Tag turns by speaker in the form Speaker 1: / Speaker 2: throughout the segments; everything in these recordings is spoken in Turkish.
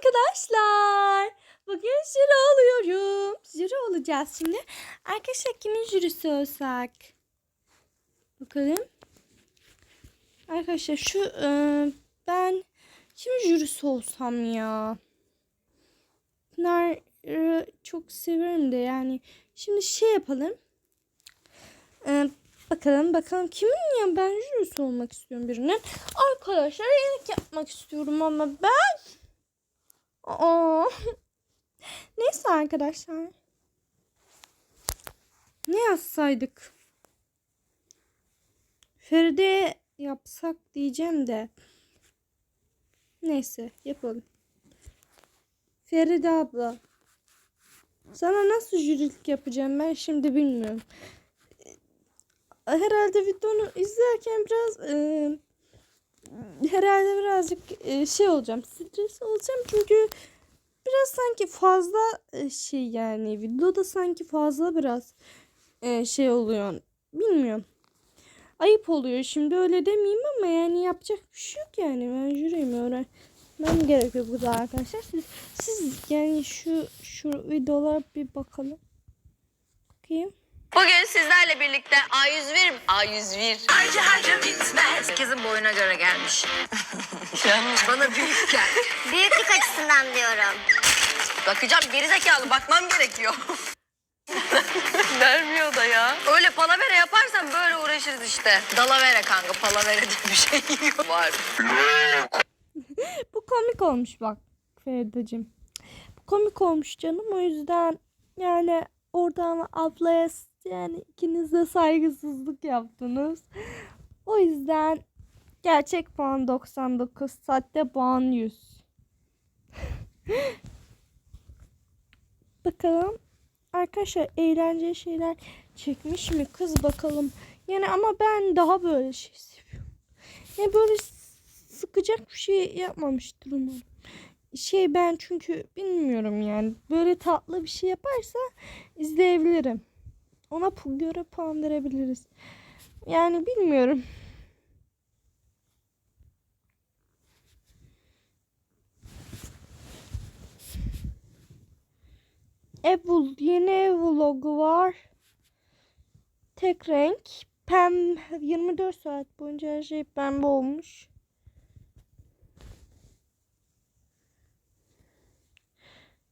Speaker 1: arkadaşlar. Bugün jüri oluyorum. Jüri olacağız şimdi. Arkadaşlar kimin jürisi olsak? Bakalım. Arkadaşlar şu e, ben kimin jürisi olsam ya? Pınar'ı çok severim de yani. Şimdi şey yapalım. E, bakalım bakalım kimin ya ben jürisi olmak istiyorum birinin. Arkadaşlar iyilik yapmak istiyorum ama ben Aa. Neyse arkadaşlar. Ne yazsaydık? Feride yapsak diyeceğim de. Neyse yapalım. Feride abla. Sana nasıl jürilik yapacağım ben şimdi bilmiyorum. Herhalde videonu izlerken biraz e, herhalde birazcık e, şey olacağım. Stres olacağım çünkü biraz sanki fazla e, şey yani videoda sanki fazla biraz e, şey oluyor. Bilmiyorum. Ayıp oluyor şimdi öyle demeyeyim ama yani yapacak bir şey yok yani. Ben jüriyim öğrenmem gerekiyor burada arkadaşlar. Siz, siz yani şu şu videolara bir bakalım. Bakayım.
Speaker 2: Bugün sizlerle birlikte A101, A101 harca harca bitmez. Herkesin boyuna göre gelmiş. Yalnız bana büyük gel.
Speaker 3: Büyüklük açısından diyorum.
Speaker 2: Bakacağım gerizekalı bakmam gerekiyor. Vermiyor da ya. Öyle palavere yaparsan böyle uğraşırız işte. Dalavere kanka palavere diye bir şey yok. Var.
Speaker 1: Bu komik olmuş bak Feride'cim. Bu komik olmuş canım o yüzden yani oradan ablaya yani ikiniz de saygısızlık yaptınız. O yüzden gerçek puan 99 saatte puan 100. Bakalım arkadaşlar eğlenceli şeyler çekmiş mi kız bakalım. Yani ama ben daha böyle şey seviyorum. Yani böyle sıkacak bir şey yapmamıştır umarım. Şey ben çünkü bilmiyorum yani böyle tatlı bir şey yaparsa izleyebilirim. Ona göre puan verebiliriz. Yani bilmiyorum. Vlog- yeni vlogu var. Tek renk. Pem 24 saat boyunca her şey pembe olmuş.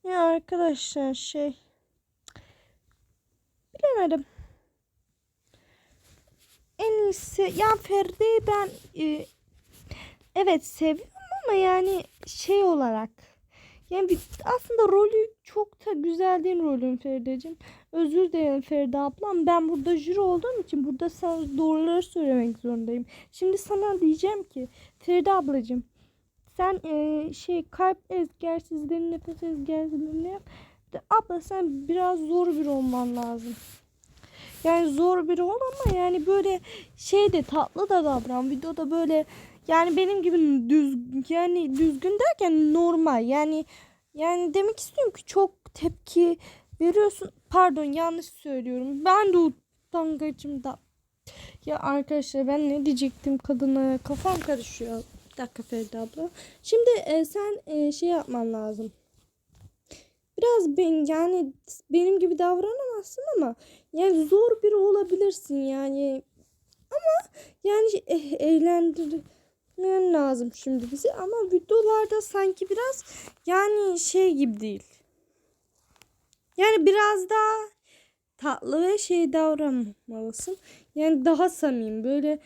Speaker 1: Ya arkadaşlar şey bilemedim. En iyisi ya Feride'yi ben e, evet seviyorum ama yani şey olarak yani bir, aslında rolü çok da güzel değil rolün Feride'cim. Özür dilerim Feride ablam. Ben burada jüri olduğum için burada sana doğruları söylemek zorundayım. Şimdi sana diyeceğim ki Feride ablacığım sen e, şey kalp egzersizlerini, nefes egzersizlerini yap. Abla sen biraz zor bir olman lazım. Yani zor biri ol ama yani böyle şey de tatlı da davran. Videoda böyle yani benim gibi düz yani düzgün derken normal. Yani yani demek istiyorum ki çok tepki veriyorsun. Pardon yanlış söylüyorum. Ben de utangacım da. Ya arkadaşlar ben ne diyecektim kadına kafam karışıyor. Bir dakika Feride abla. Şimdi e, sen e, şey yapman lazım. Biraz ben yani benim gibi davranamazsın ama yani zor biri olabilirsin yani. Ama yani e, eğlendirmen lazım şimdi bizi ama videolarda sanki biraz yani şey gibi değil. Yani biraz daha tatlı ve şey davranmalısın. Yani daha samimi böyle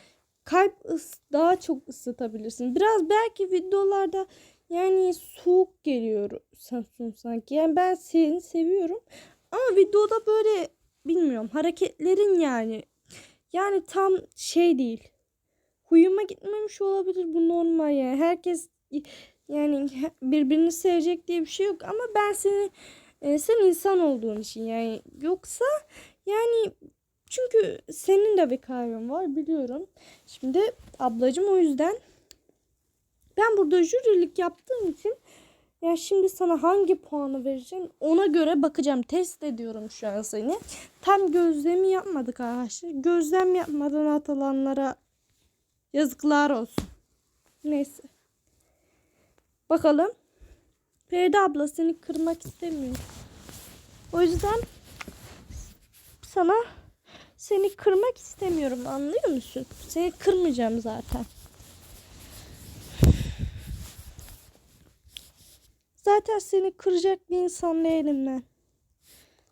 Speaker 1: kalp ıs daha çok ısıtabilirsin. Biraz belki videolarda yani soğuk geliyor Samsun sanki. Yani ben seni seviyorum. Ama videoda böyle bilmiyorum hareketlerin yani yani tam şey değil. Huyuma gitmemiş olabilir bu normal yani. Herkes yani birbirini sevecek diye bir şey yok ama ben seni e, sen insan olduğun için yani yoksa yani çünkü senin de bir kalbin var biliyorum. Şimdi ablacım o yüzden ben burada jürilik yaptığım için ya şimdi sana hangi puanı vereceğim ona göre bakacağım. Test ediyorum şu an seni. Tam gözlemi yapmadık arkadaşlar. Gözlem yapmadan atılanlara yazıklar olsun. Neyse. Bakalım. Feride abla seni kırmak istemiyor. O yüzden sana seni kırmak istemiyorum anlıyor musun? Seni kırmayacağım zaten. Zaten seni kıracak bir insan değilim ben.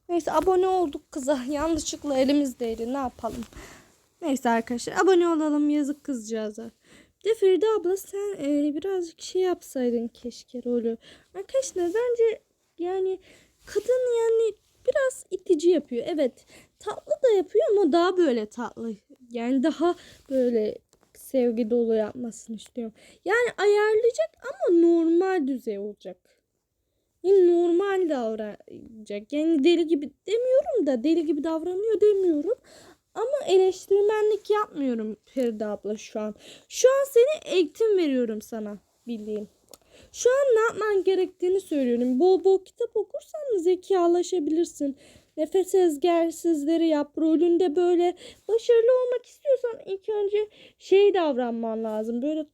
Speaker 1: Neyse abone olduk kıza. Yanlışlıkla elimizdeydi. Ne yapalım? Neyse arkadaşlar abone olalım yazık kızcağıza. Bir de Feride abla sen e, birazcık şey yapsaydın keşke rolü. Arkadaşlar bence yani kadın yani biraz itici yapıyor. Evet tatlı da yapıyor ama daha böyle tatlı. Yani daha böyle sevgi dolu yapmasını istiyorum. Yani ayarlayacak ama normal düzey olacak. Yani normal davranacak. Yani deli gibi demiyorum da deli gibi davranıyor demiyorum. Ama eleştirmenlik yapmıyorum Feride abla şu an. Şu an seni eğitim veriyorum sana bildiğin. Şu an ne yapman gerektiğini söylüyorum. Bol bol kitap okursan zekalaşabilirsin. Nefes ezgersizleri yap. Rolünde böyle başarılı olmak istiyorsan ilk önce şey davranman lazım. Böyle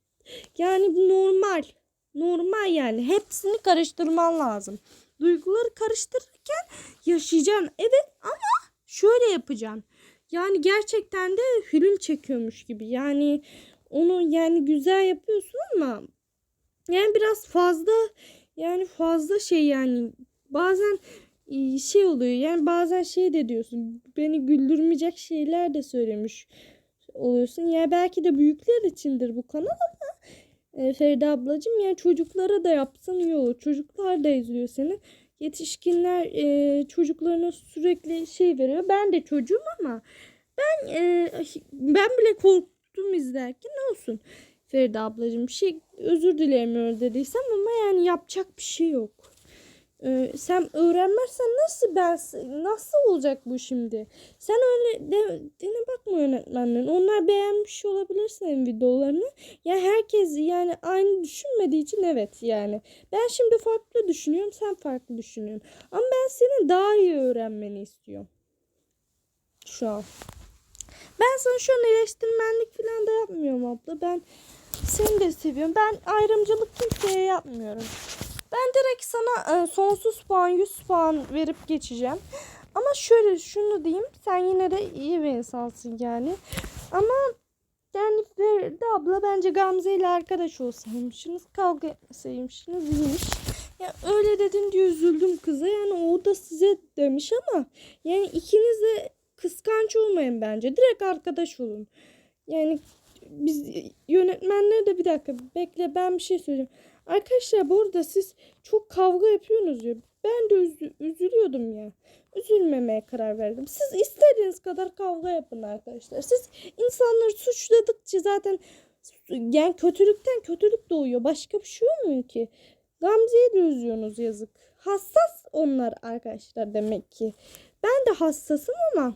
Speaker 1: yani normal. Normal yani. Hepsini karıştırman lazım. Duyguları karıştırırken yaşayacaksın. Evet ama şöyle yapacaksın. Yani gerçekten de film çekiyormuş gibi. Yani onu yani güzel yapıyorsun ama yani biraz fazla yani fazla şey yani bazen e, şey oluyor yani bazen şey de diyorsun beni güldürmeyecek şeyler de söylemiş oluyorsun. Yani belki de büyükler içindir bu kanal ama e, Feride ablacığım yani çocuklara da yapsan iyi olur. Çocuklar da izliyor seni. Yetişkinler e, çocuklarına sürekli şey veriyor. Ben de çocuğum ama ben e, ben bile korktum izlerken ne olsun. Feride ablacığım bir şey özür dilemiyor dediysem ama yani yapacak bir şey yok. Sen öğrenmezsen nasıl ben nasıl olacak bu şimdi? Sen öyle de, dene bakma yönetmenlerin. Onlar beğenmiş olabilir senin videolarını. Yani herkes yani aynı düşünmediği için evet yani. Ben şimdi farklı düşünüyorum, sen farklı düşünüyorsun. Ama ben senin daha iyi öğrenmeni istiyorum. Şu an. Ben sana şu an eleştirmenlik falan da yapmıyorum abla. Ben seni de seviyorum. Ben ayrımcılık kimseye yapmıyorum. Ben direkt sana e, sonsuz puan 100 puan verip geçeceğim. Ama şöyle şunu diyeyim. Sen yine de iyi bir insansın yani. Ama yani Feride abla bence Gamze ile arkadaş olsaymışsınız. Kavga etmeseymişsiniz iyiymiş. Ya öyle dedin diye üzüldüm kıza. Yani o da size demiş ama yani ikiniz de kıskanç olmayın bence. Direkt arkadaş olun. Yani biz yönetmenler de bir dakika bekle ben bir şey söyleyeyim. Arkadaşlar bu arada siz çok kavga yapıyorsunuz ya. Ben de üzü- üzülüyordum ya. Üzülmemeye karar verdim. Siz istediğiniz kadar kavga yapın arkadaşlar. Siz insanları suçladıkça zaten yani kötülükten kötülük doğuyor. Başka bir şey olmuyor ki. Gamze'yi de üzüyorsunuz yazık. Hassas onlar arkadaşlar demek ki. Ben de hassasım ama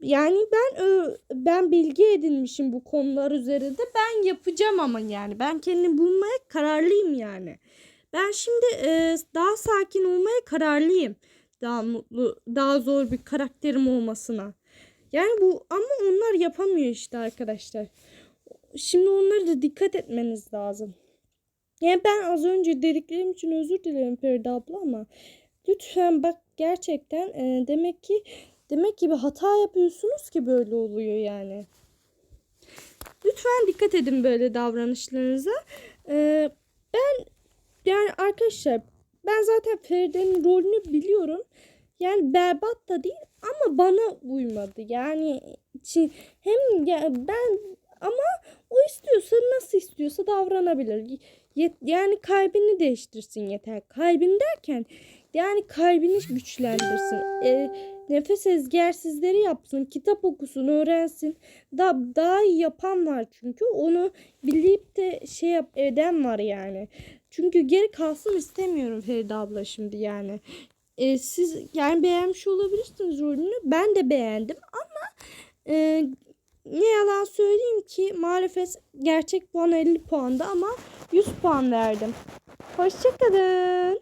Speaker 1: yani ben ö- ben bilgi edinmişim bu konular üzerinde. Ben yapacağım ama yani ben kendimi bulmaya kararlıyım yani. Ben şimdi e, daha sakin olmaya kararlıyım. Daha mutlu, daha zor bir karakterim olmasına. Yani bu ama onlar yapamıyor işte arkadaşlar. Şimdi onlara da dikkat etmeniz lazım. Yani ben az önce dediklerim için özür dilerim Feride abla ama lütfen bak gerçekten e, demek ki demek ki bir hata yapıyorsunuz ki böyle oluyor yani. Lütfen dikkat edin böyle davranışlarınıza. E, ben yani arkadaşlar ben zaten Feride'nin rolünü biliyorum. Yani berbat da değil ama bana uymadı. Yani hem ben ama o istiyorsa nasıl istiyorsa davranabilir. Yani kalbini değiştirsin yeter. Kalbin derken yani kalbini güçlendirsin. E, nefes ezgersizleri yapsın. Kitap okusun, öğrensin. Da, daha iyi yapan var çünkü. Onu bilip de şey yap, eden var yani. Çünkü geri kalsın istemiyorum Feride abla şimdi yani. E, siz yani beğenmiş olabilirsiniz rolünü. Ben de beğendim ama e, ne yalan söyleyeyim ki maalesef gerçek puan 50 puanda ama 100 puan verdim. Hoşçakalın.